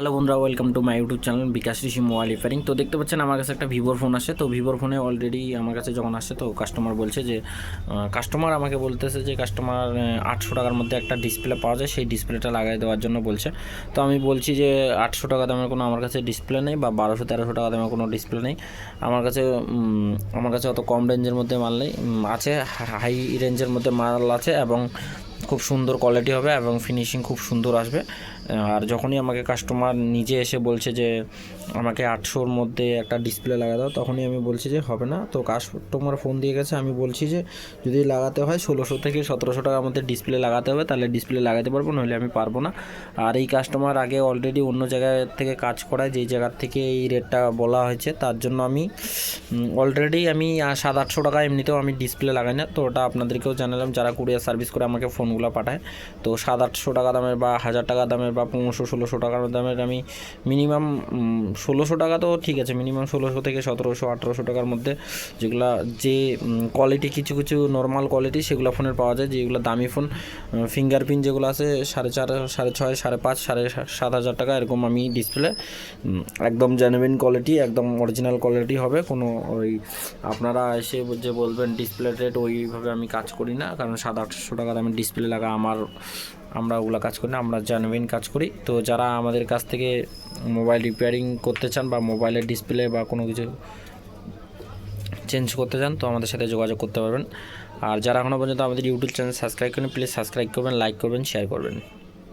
Hello বন্ধুরা welcome to my YouTube channel Bikash Rishi mobile repairing. তো দেখতে পাচ্ছেন, আমার কাছে একটা ভিভোর ফোন আসে। তো ভিভোর ফোনে অলরেডি আমার কাছে যখন আসে, তো কাস্টমার বলছে যে কাস্টমার আমাকে বলতেছে যে কাস্টমার আটশো টাকার মধ্যে একটা ডিসপ্লে পাওয়া যায়, সেই ডিসপ্লেটা লাগাই দেওয়ার জন্য বলছে। তো আমি বলছি যে, আটশো টাকা দামের কোনো আমার কাছে ডিসপ্লে নেই, বা বারোশো, তেরোশো টাকা দামের কোনো ডিসপ্লে নেই। আমার কাছে আমার কাছে অত কম রেঞ্জের মধ্যে মাল নেই। আছে হাই রেঞ্জের মধ্যে মাল আছে, এবং খুব সুন্দর কোয়ালিটি হবে এবং ফিনিশিং খুব সুন্দর আসবে। আর যখনই আমাকে কাস্টমার নিজে এসে বলছে যে, আমাকে আটশোর মধ্যে একটা ডিসপ্লে লাগা দাও, তখনই আমি বলছি যে, হবে না। তো কাস্টমার ফোন দিয়ে গেছে, আমি বলছি যে, যদি লাগাতে হয় ষোলোশো থেকে সতেরোশো টাকার মধ্যে ডিসপ্লে লাগাতে হবে, তাহলে ডিসপ্লে লাগাতে পারব, নইলে আমি পারব না। আর এই কাস্টমার আগে অলরেডি অন্য জায়গায় থেকে কাজ করায়, যেই জায়গার থেকে এই রেটটা বলা হয়েছে, তার জন্য আমি অলরেডি আমি সাত আটশো টাকা এমনিতেও আমি ডিসপ্লে লাগাই না। তো ওটা আপনাদেরকেও জানালাম, যারা কুরিয়ার সার্ভিস করে আমাকে ফোনগুলো পাঠায়। তো সাত আটশো টাকা দামের বা হাজার টাকা দামের বা পনেরোশো, ষোলোশো টাকার দামের আমি মিনিমাম ষোলোশো টাকা তো ঠিক আছে মিনিমাম ষোলোশো থেকে সতেরোশো, আঠেরোশো টাকার মধ্যে যেগুলা যে কোয়ালিটি কিছু কিছু নর্মাল কোয়ালিটি সেগুলো ফোনের পাওয়া যায়, যেগুলো দামি ফোন ফিঙ্গারপ্রিন্ট যেগুলো আছে, সাড়ে চার, সাড়ে ছয়, সাড়ে পাঁচ, সাড়ে সাত হাজার টাকা এরকম আমি ডিসপ্লে একদম জেনুইন কোয়ালিটি একদম অরিজিনাল কোয়ালিটি হবে। কোনো ওই আপনারা এসে যে বলবেন ডিসপ্লে রেট ওইভাবে আমি কাজ করি না, কারণ সাত, আটশো টাকা দামের ডিসপ্লে লাগা আমার আমরা ওগুলো কাজ করি না, আমরা জেনুইন কাজ করি। তো যারা আমাদের কাছ থেকে মোবাইল রিপেয়ারিং করতে চান বা মোবাইলের ডিসপ্লে বা কোনো কিছু চেঞ্জ করতে চান, তো আমাদের সাথে যোগাযোগ করতে পারবেন। আর যারা এখনও পর্যন্ত আমাদের ইউটিউব চ্যানেল সাবস্ক্রাইব করেন প্লিজ সাবস্ক্রাইব করবেন লাইক করবেন শেয়ার করবেন।